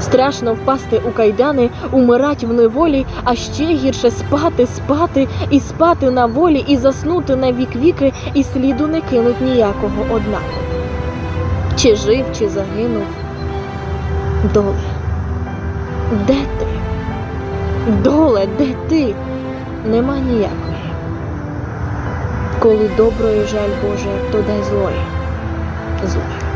Страшно впасти у кайдани, умирать в неволі, а ще гірше спати, спати і спати на волі, і заснути на вік віки, і сліду не кинуть ніякого однако. Чи жив, чи загинув. Доле, де ти? Доле, де ти? Нема ніякої. Коли доброї жаль Боже, то дай злої. Злої.